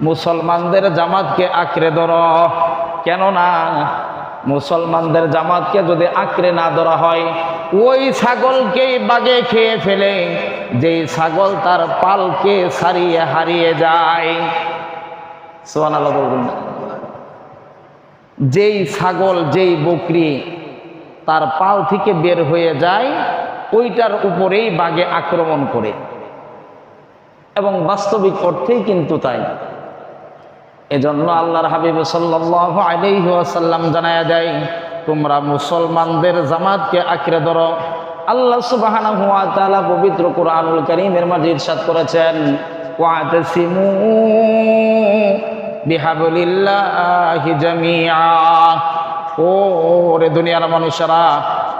মুসলমানদের জামাতকে আঁকড়ে ধর। কেননা মুসলমানদের জামাতকে যদি আঁকড়ে না ধরা হয়, ওই ছাগলকেই বাগে খেয়ে ফেলে। যেই ছাগল তার পালকে সারিয়ে হারিয়ে যায়। বলবেন যেই ছাগল, যেই বকরি তার পাল থেকে বের হয়ে যায়, ওইটার উপরেই বাগে আক্রমণ করে। এবং বাস্তবিক অর্থেই কিন্তু তাই। এজন্য আল্লাহর হাবিব সাল্লাল্লাহু আলাইহি ওয়াসাল্লাম জানায়া দেয়, তোমরা মুসলমানদের জামাতকে আঁকড়ে ধরো। আল্লাহ সুবহানাহু ওয়া তাআলা পবিত্র কোরআনুল কারীমের মাঝে ইরশাদ করেছেন দুনিয়ার মানুষেরা,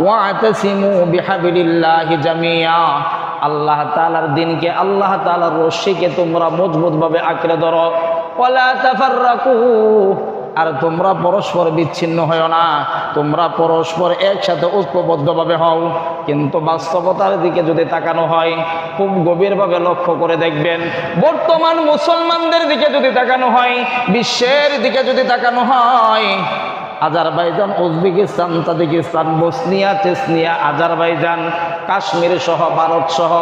ওয়াতাসিমু বিহাবলিল্লাহি জামিআ। আল্লাহ তালার দিনকে আল্লাহ তাআলার রশ্মিকে তোমরা মজবুতভাবে আঁকড়ে ধরো। আর তোমরা পরস্পর বিচ্ছিন্ন হয় না, তোমরা পরস্পর একসাথে ঐক্যবদ্ধভাবে হও। কিন্তু বাস্তবতার দিকে যদি তাকানো হয়, খুব গভীরভাবে লক্ষ্য করে দেখবেন, বর্তমান মুসলমানদের দিকে যদি তাকানো হয়, বিশ্বের দিকে যদি তাকানো হয়, Azerbaijan, Uzbekistan, Tajikistan, Bosnia Chechnya Azerbaijan, Kashmir সহ, ভারত সহ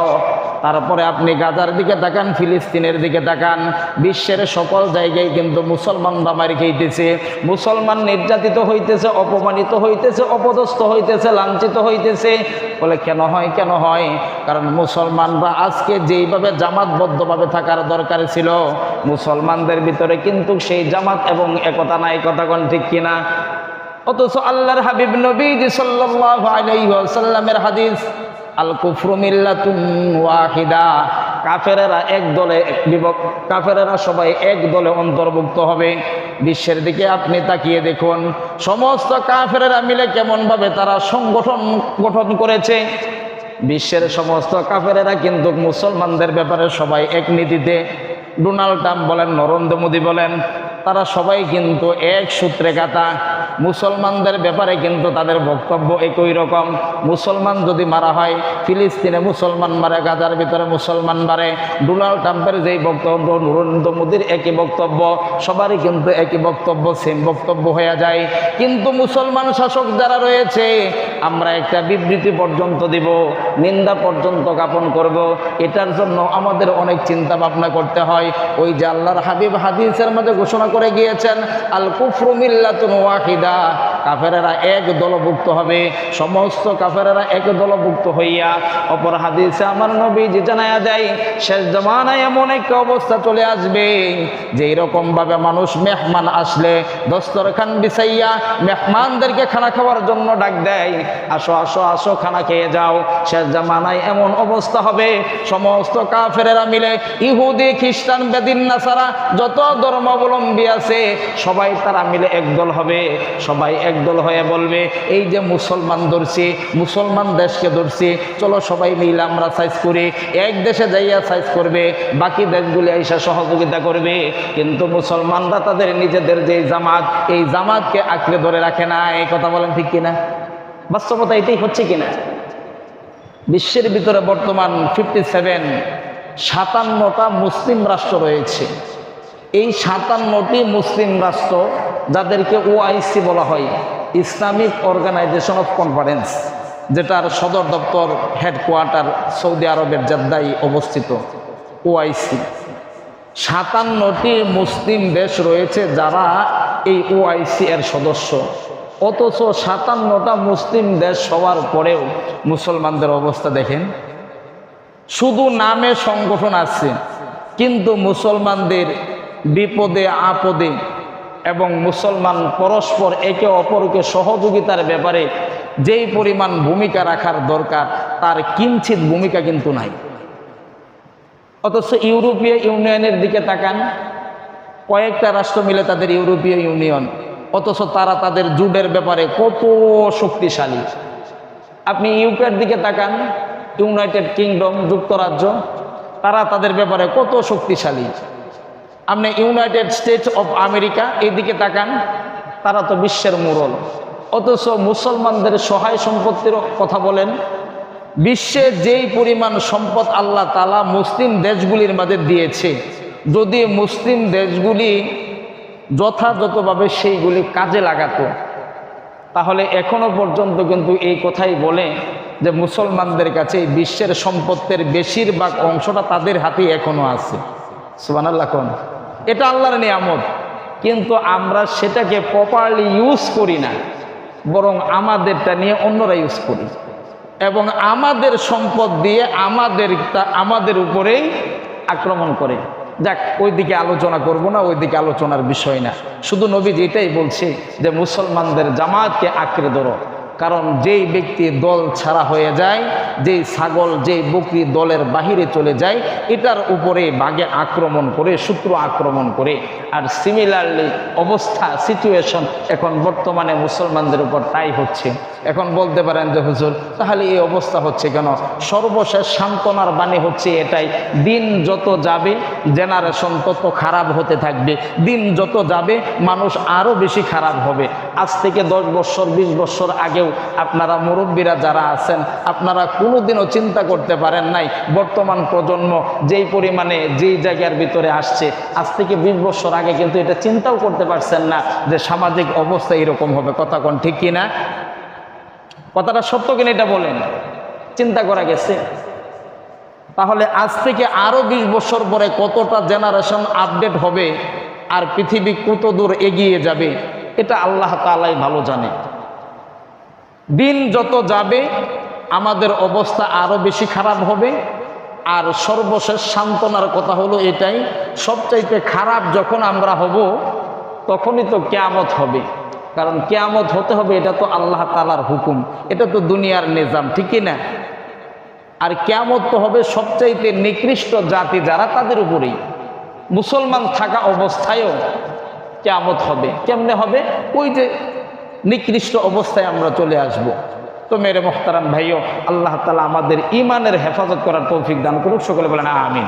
তারপরে আপনি গাজার দিকে তাকান, ফিলিস্তিনের দিকে তাকান, বিশ্বের সকল জায়গায় কিন্তু মুসলমানরা মারি খেইতেছে। মুসলমান নির্যাতিত হইতেছে, অপমানিত হইতেছে, অপদস্থ হইতেছে, লাঞ্ছিত হইতেছে। বলে কেন হয় কেন হয়? কারণ মুসলমানরা আজকে যেইভাবে জামাতবদ্ধভাবে থাকার দরকার ছিল, মুসলমানদের ভিতরে কিন্তু সেই জামাত এবং একতা নাই কথাগণ ঠিক কিনা? অথচ আল্লাহর হাবিব নবী সাল্লাল্লাহু আলাইহি ওয়াসাল্লামের হাদিস আল কুফরু মিল্লাতুন ওয়াহিদা। কাফেরেরা এক দলে কাফেরেরা সবাই এক দলে অন্তর্ভুক্ত হবে। বিশ্বের দিকে আপনি তাকিয়ে দেখুন। সমস্ত কাফেরেরা মিলে কেমনভাবে তারা সংগঠন গঠন করেছে? বিশ্বের সমস্ত কাফেরেরা কিন্তু মুসলমানদের ব্যাপারে সবাই এক নীতিতে। ডোনাল্ড ট্রাম্প বলেন, নরেন্দ্র মোদী বলেন তারা সবাই কিন্তু এক সূত্রে কাতা মুসলমানদের ব্যাপারে কিন্তু তাদের বক্তব্য একই রকম। মুসলমান যদি মারা হয়, ফিলিস্তিনে মুসলমান মারে, গাজার ভিতরে মুসলমান মারে। ডোনাল্ড ট্রাম্পের যেই বক্তব্য, নরেন্দ্র মোদীর একই বক্তব্য, সবারই কিন্তু একই বক্তব্য সেম বক্তব্য হয়ে যায়। কিন্তু মুসলমান শাসক যারা রয়েছে, আমরা একটা বিবৃতি পর্যন্ত দিব, নিন্দা পর্যন্ত জ্ঞাপন করব। এটার জন্য আমাদের অনেক চিন্তা ভাবনা করতে হয়। ওই যে আল্লাহর হাবিব হাদিসের মধ্যে ঘোষণা করে গিয়েছেন আল কুফরু মিল্লাতুন ওয়াহিদা। কাফেরেরা এক দলভুক্ত হবে, সমস্ত কাফেরেরা এক দলভুক্ত হইয়া। অপর হাদিসে আমার নবী যে জানায়া যায় শেষ জমানায় এমন একটা অবস্থা চলে আসবে যে এরকম ভাবে মানুষ মেহমান আসলে দস্তরখান বিছাইয়া মেহমানদেরকে খানা খাওয়ার জন্য ডাক দেয়, আসো আসো আসো, খানা খেয়ে যাও। শেষ জামানায় এমন অবস্থা হবে, সমস্ত কাফেরেরা মিলে ইহুদি, খ্রিস্টান, বেদিন, নাসারা, যত ধর্মাবলম্বী আছে, সবাই তারা মিলে একদল হবে, সবাই একদল হয়ে বলবে, এই যে মুসলমান ধরছি, মুসলমান দেশকে ধরছি, চলো সবাই মিলে আমরা সাইজ করি, এক দেশে যাইয়া সাইজ করবে, বাকি দেশগুলি এসে সহযোগিতা করবে। কিন্তু মুসলমানরা তাদের নিজেদের যে জামাত, এই জামাতকে আঁকড়ে ধরে রাখে না। এই কথা বলেন ঠিক কিনা? বাস্তবতা এটাই হচ্ছে কিনা? বিশ্বের ভিতরে বর্তমান ফিফটি সেভেন সাতান্নটা মুসলিম রাষ্ট্র রয়েছে। এই সাতান্নটি মুসলিম রাষ্ট্র যাদেরকে ওআইসি বলা হয় ইসলামিক অর্গানাইজেশন অফ কনফারেন্স যেটার সদর দপ্তর হেডকোয়ার্টার সৌদি আরবের জেদ্দায় অবস্থিত ওআইসি সাতান্নটি মুসলিম দেশ রয়েছে যারা এই ওআইসি এর সদস্য। অথচ সাতান্নটা মুসলিম দেশ হওয়ার পরেও মুসলমানদের অবস্থা দেখেন। শুধু নামে সংগঠন আছে, কিন্তু মুসলমানদের বিপদে, আপদে এবং মুসলমান পরস্পর একে অপরকে সহযোগিতার ব্যাপারে যেই পরিমাণ ভূমিকা রাখার দরকার, তার কিঞ্চিত ভূমিকা কিন্তু নাই। অথচ ইউরোপীয় ইউনিয়নের দিকে তাকান, কয়েকটা রাষ্ট্র মিলে তাদের ইউরোপীয় ইউনিয়ন, অথচ তারা তাদের জুডের ব্যাপারে কত শক্তিশালী। আপনি ইউকের দিকে তাকান, ইউনাইটেড কিংডম, যুক্তরাজ্য, তারা তাদের ব্যাপারে কত শক্তিশালী। আপনি ইউনাইটেড স্টেটস অফ আমেরিকা এই দিকে তাকান, তারা তো বিশ্বের মোড়ল। অথচ মুসলমানদের সহায় সম্পত্তির কথা বলেন, বিশ্বে যেই পরিমাণ সম্পদ আল্লাহ তালা মুসলিম দেশগুলির মাঝে দিয়েছে, যদি মুসলিম দেশগুলি যথাযথভাবে সেইগুলি কাজে লাগাতো, তাহলে এখনও পর্যন্ত কিন্তু এই কথাই বলে যে মুসলমানদের কাছে বিশ্বের সম্পত্তির বেশিরভাগ অংশটা তাদের হাতেই এখনও আছে। সুবানাল্লাহ কোন? এটা আল্লাহর নিয়ামত। কিন্তু আমরা সেটাকে প্রপারলি ইউজ করি না, বরং আমাদেরটা নিয়ে অন্যরা ইউজ করি। এবং আমাদের সম্পদ দিয়ে আমাদের আমাদের উপরেই আক্রমণ করে। যাক ওই দিকে আলোচনা করব না ওই দিকে আলোচনার বিষয় না। শুধু নবী এটাই বলছে যে মুসলমানদের জামাতকে আঁকড়ে ধরো। কারণ যেই ব্যক্তি দল ছাড়া হয়ে যায়, যেই ছাগল, যেই বকরি দলের বাহিরে চলে যায়, এটার উপরে বাঘে আক্রমণ করে, শত্রু আক্রমণ করে। আর সিমিলারলি অবস্থা সিচুয়েশন এখন বর্তমানে মুসলমানদের উপর তাই হচ্ছে। এখন বলতে পারেন যে, হুজুর, তাহলে এই অবস্থা হচ্ছে কেন? সর্বশেষ সান্ত্বনার বাণী হচ্ছে এটাই, দিন যত যাবে জেনারেশন তত খারাপ হতে থাকবে। দিন যত যাবে, মানুষ আরও বেশি খারাপ হবে। আজ থেকে দশ বছর, বিশ বছর আগেও আপনারা মুরব্বীরা যারা আছেন, আপনারা কোনোদিনও চিন্তা করতে পারেন নাই, বর্তমান প্রজন্ম যেই পরিমাণে যেই জায়গার ভিতরে আসছে, আজ থেকে বিশ বছর আগে কিন্তু এটা চিন্তাও করতে পারছেন না যে সামাজিক অবস্থা এরকম হবে, কথা কোন ঠিক কিনা কথাটা সত্য কিনা এটা বলেন, চিন্তা করা গেছে। তাহলে আজ থেকে আরও বিশ বছর পরে কতটা জেনারেশন আপডেট হবে আর পৃথিবী কত দূর এগিয়ে যাবে, এটা আল্লাহ তালাই ভালো জানে। দিন যত যাবে, আমাদের অবস্থা আরও বেশি খারাপ হবে। আর সর্বশেষ সান্ত্বনার কথা হলো এটাই, সবচাইতে খারাপ যখন আমরা হব, তখনই তো কেয়ামত হবে। কারণ কেয়ামত হতে হবে, এটা তো আল্লাহ তালার হুকুম, এটা তো দুনিয়ার নিজাম, ঠিকই না? আর কেয়ামত তো হবে সবচাইতে নিকৃষ্ট জাতি যারা তাদের উপরেই। মুসলমান থাকা অবস্থায়ও কেয়ামত হবে। কেমনে হবে? ওই যে নিকৃষ্ট অবস্থায় আমরা চলে আসব। তো মেরে মোহতারাম ভাইও, আল্লাহ তালা আমাদের ইমানের হেফাজত করার তৌফিক দান করুক সকলে বলেন, আমিন